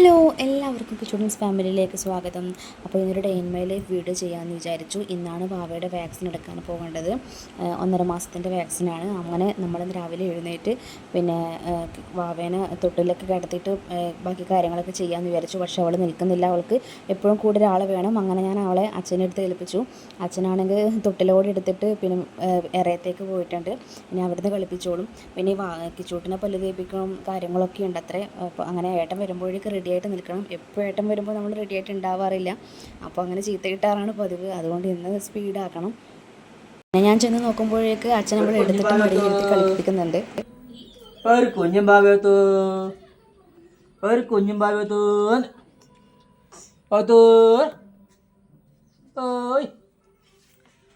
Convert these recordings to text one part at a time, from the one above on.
Hello, എല്ലാവർക്കും കിച്ചൂൺസ് ഫാമിലിയിലേക്ക് സ്വാഗതം. അപ്പോൾ ഇന്നൊരു day in my life video ചെയ്യാമെന്ന് വിചാരിച്ചു. ഇന്നാണ് വാവയുടെ വാക്സിൻ എടുക്കാൻ പോകേണ്ടത്. ഒന്നര മാസത്തിന്റെ വാക്സിനാണ് അങ്ങനെ നമ്മൾ രാവിലെ എഴുന്നേറ്റ് പിന്നെ വാവേനെ തൊട്ടിലൊക്കെ കിടത്തിയിട്ട് ബാക്കി കാര്യങ്ങളൊക്കെ ചെയ്യാമെന്ന് വിചാരിച്ചു. പക്ഷേ അവൾ നിൽക്കുന്നില്ല. അവൾക്ക് എപ്പോഴും കൂടെ ഒരാൾ വേണം. അങ്ങനെ ഞാൻ അവളെ അച്ഛന്റെ അടുത്ത് ഏൽപ്പിച്ചു. അച്ഛനാണെങ്കിൽ തൊട്ടിലോടെ എടുത്തിട്ട് പിന്നെ എറയത്തേക്ക് പോയിട്ടുണ്ട്. ഇനി അവിടുന്ന് കളിപ്പിച്ചോളും. പിന്നെ ഈ വാ കിച്ചൂട്ടിനെ പല്ല് തേപ്പിക്കണം കാര്യങ്ങളൊക്കെ ഉണ്ട് അത്രേ അങ്ങനെ ഏട്ടൻ വരുമ്പോഴേക്ക് റെഡിയായിട്ട് നിൽക്കണം. എപ്പോൾ ഏട്ടൻ വരുമ്പോൾ നമ്മൾ റെഡി ആയിട്ട് ഉണ്ടാവാറില്ല. അപ്പോൾ അങ്ങനെ ചീത്ത കിട്ടാറാണ് പതിവ്. അതുകൊണ്ട് ഇന്ന് സ്പീഡാക്കണം പിന്നെ ഞാൻ ചെന്ന് നോക്കുമ്പോഴേക്ക് അച്ഛൻ നമ്മൾ എടുത്തിട്ട് മടിയിരുത്തി കളിപ്പിക്കുന്നുണ്ട്. ഒരു കുഞ്ഞും ഭാവത്തോ ഒരു കുഞ്ഞും ഭാവത്തോ ഓയ്.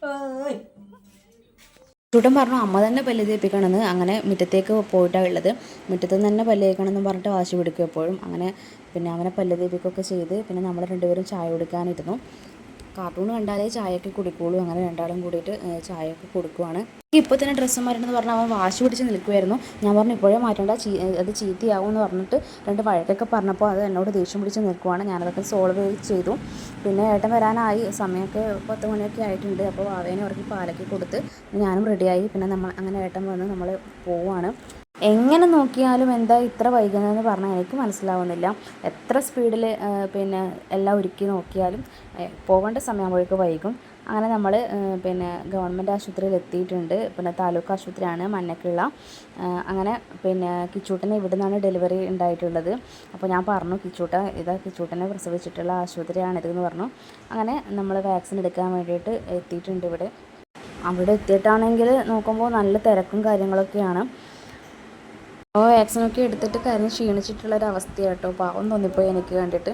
ഓയ്. ചൂട്ടൻ പറഞ്ഞു അമ്മ തന്നെ പല്ല് തേപ്പിക്കണമെന്ന്. അങ്ങനെ മുറ്റത്തേക്ക് പോയിട്ടാണ് ഉള്ളത്. മുറ്റത്ത് നിന്ന് തന്നെ പല്ല് തേക്കണമെന്ന് പറഞ്ഞിട്ട് വാശി പിടിക്കും എപ്പോഴും. അങ്ങനെ പിന്നെ അവനെ പല്ല് തേപ്പിക്കുകയൊക്കെ ചെയ്ത് പിന്നെ നമ്മൾ രണ്ടുപേരും ചായ കുടിക്കാനിരുന്നു. കാർട്ടൂൺ കണ്ടാലേ ചായയൊക്കെ കുടിക്കുള്ളൂ. അങ്ങനെ രണ്ടാളും കൂടിയിട്ട് ചായയൊക്കെ കൊടുക്കുവാണ്. ഇപ്പോൾ തന്നെ ഡ്രസ്സ് മാറ്റണമെന്ന് പറഞ്ഞാൽ അവൻ വാശി പിടിച്ച് നിൽക്കുമായിരുന്നു ഞാൻ പറഞ്ഞു ഇപ്പോഴേ മാറ്റേണ്ട ചീ അത് ചീത്തയാവും എന്ന് പറഞ്ഞിട്ട് രണ്ട് വഴക്കൊക്കെ പറഞ്ഞപ്പോൾ അത് എന്നോട് ദേഷ്യം പിടിച്ച് നിൽക്കുവാണ്. ഞാനതൊക്കെ സോൾവ് ചെയ്തു. പിന്നെ ഏട്ടൻ വരാനായി. സമയമൊക്കെ പത്ത് മണിയൊക്കെ ആയിട്ടുണ്ട്. അപ്പോൾ വാവേനെ ഉറക്കി പാലൊക്കെ കൊടുത്ത് ഞാനും റെഡിയായി പിന്നെ നമ്മൾ അങ്ങനെ ഏട്ടൻ വന്ന് നമ്മൾ പോവുകയാണ് എങ്ങനെ നോക്കിയാലും എന്താ ഇത്ര വൈകുന്നതെന്ന് പറഞ്ഞാൽ എനിക്ക് മനസ്സിലാവുന്നില്ല. എത്ര സ്പീഡിൽ പിന്നെ എല്ലാം ഒരുക്കി നോക്കിയാലും പോകേണ്ട സമയമാകുമ്പോഴേക്ക് വൈകും. അങ്ങനെ നമ്മൾ പിന്നെ ഗവൺമെന്റ് ആശുപത്രിയിൽ എത്തിയിട്ടുണ്ട്. പിന്നെ താലൂക്ക് ആശുപത്രിയാണ് മഞ്ഞക്കുള്ള. അങ്ങനെ പിന്നെ കിച്ചൂട്ടനെ ഇവിടെ നിന്നാണ് ഡെലിവറി ഉണ്ടായിട്ടുള്ളത്. അപ്പോൾ ഞാൻ പറഞ്ഞു കിച്ചൂട്ട ഇതാ കിച്ചൂട്ടനെ പ്രസവിച്ചിട്ടുള്ള ആശുപത്രിയാണിതെന്ന് പറഞ്ഞു. അങ്ങനെ നമ്മൾ വാക്സിൻ എടുക്കാൻ വേണ്ടിയിട്ട് എത്തിയിട്ടുണ്ട് ഇവിടെ. അവിടെ എത്തിയിട്ടാണെങ്കിൽ നോക്കുമ്പോൾ നല്ല തിരക്കും കാര്യങ്ങളൊക്കെയാണ്. അപ്പോൾ വാക്സിനൊക്കെ എടുത്തിട്ട് കരഞ്ഞ് ക്ഷീണിച്ചിട്ടുള്ള ഒരു അവസ്ഥയാണ് കേട്ടോ പാവം തോന്നിപ്പോയി എനിക്ക് കണ്ടിട്ട്.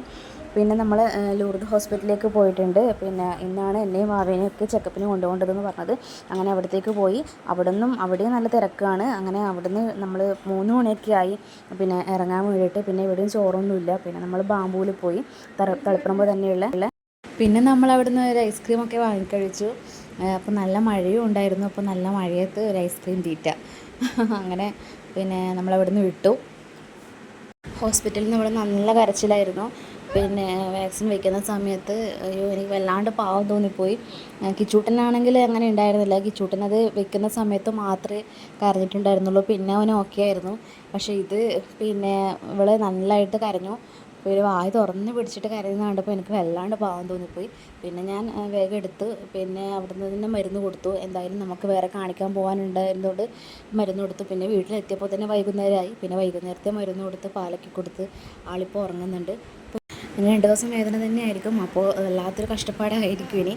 പിന്നെ നമ്മൾ ലൂർദ് ഹോസ്പിറ്റലിലേക്ക് പോയിട്ടുണ്ട്. പിന്നെ ഇന്നാണ് എന്നെയും വാവേനെയും ഒക്കെ ചെക്കപ്പിന് കൊണ്ടുപോകേണ്ടതെന്ന് പറഞ്ഞത്. അങ്ങനെ അവിടത്തേക്ക് പോയി. അവിടെ നിന്നും അവിടെയും നല്ല തിരക്കാണ്. അങ്ങനെ അവിടുന്ന് നമ്മൾ മൂന്ന് മണിയൊക്കെ ആയി. പിന്നെ ഇറങ്ങാൻ വേണ്ടിയിട്ട് പിന്നെ ഇവിടെയും ചോറൊന്നുമില്ല. പിന്നെ നമ്മൾ ബാമ്പൂവിൽ പോയി. തറ തളിപ്പറമ്പ് തന്നെയുള്ള. പിന്നെ നമ്മൾ അവിടുന്ന് ഒരു ഐസ്ക്രീമൊക്കെ വാങ്ങിക്കഴിച്ചു. അപ്പോൾ നല്ല മഴയും ഉണ്ടായിരുന്നു. അപ്പോൾ നല്ല മഴയത്ത് ഒരു ഐസ്ക്രീം തീറ്റ. അങ്ങനെ പിന്നെ നമ്മൾ അവിടുന്ന് വിട്ടു. ഹോസ്പിറ്റലിൽ നമ്മൾ ഇവിടെ നല്ല കരച്ചിലായിരുന്നു. പിന്നെ വാക്സിൻ വെക്കുന്ന സമയത്ത് അയ്യോ എനിക്ക് വല്ലാണ്ട് പാവം തോന്നിപ്പോയി. കിച്ചൂട്ടനാണെങ്കിൽ അങ്ങനെ ഉണ്ടായിരുന്നില്ല. കിച്ചൂട്ടൻ അത് വെക്കുന്ന സമയത്ത് മാത്രമേ കരഞ്ഞിട്ടുണ്ടായിരുന്നുള്ളൂ. പിന്നെ അവൻ ഓക്കെ ആയിരുന്നു. പക്ഷേ ഇത് പിന്നെ ഇവൾ നല്ലതായിട്ട് കരഞ്ഞു. ഒരു വായ തുറന്ന് പിടിച്ചിട്ട് കരയുന്ന കണ്ടപ്പോൾ എനിക്ക് വല്ലാണ്ട് പാവം തോന്നിപ്പോയി. പിന്നെ ഞാൻ വേഗം എടുത്ത് പിന്നെ അവിടുന്ന് തന്നെ മരുന്ന് കൊടുത്തു. എന്തായാലും നമുക്ക് വേറെ കാണിക്കാൻ പോകാനുണ്ടായിരുന്നതുകൊണ്ട് മരുന്ന് കൊടുത്തു. പിന്നെ വീട്ടിലെത്തിയപ്പോൾ തന്നെ വൈകുന്നേരമായി പിന്നെ വൈകുന്നേരത്തെ മരുന്ന് കൊടുത്ത് പാലൊക്കെ കൊടുത്ത് ആളിപ്പോൾ ഉറങ്ങുന്നുണ്ട്. ഇനി രണ്ട് ദിവസം വേദന തന്നെയായിരിക്കും. അപ്പോൾ വല്ലാത്തൊരു കഷ്ടപ്പാടായിരിക്കും ഇനി.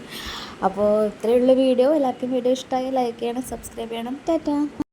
അപ്പോൾ ഇത്രയുള്ള വീഡിയോ. എല്ലാവർക്കും വീഡിയോ ഇഷ്ടമായി ലൈക്ക് ചെയ്യണം സബ്സ്ക്രൈബ് ചെയ്യണം. ടാറ്റാ.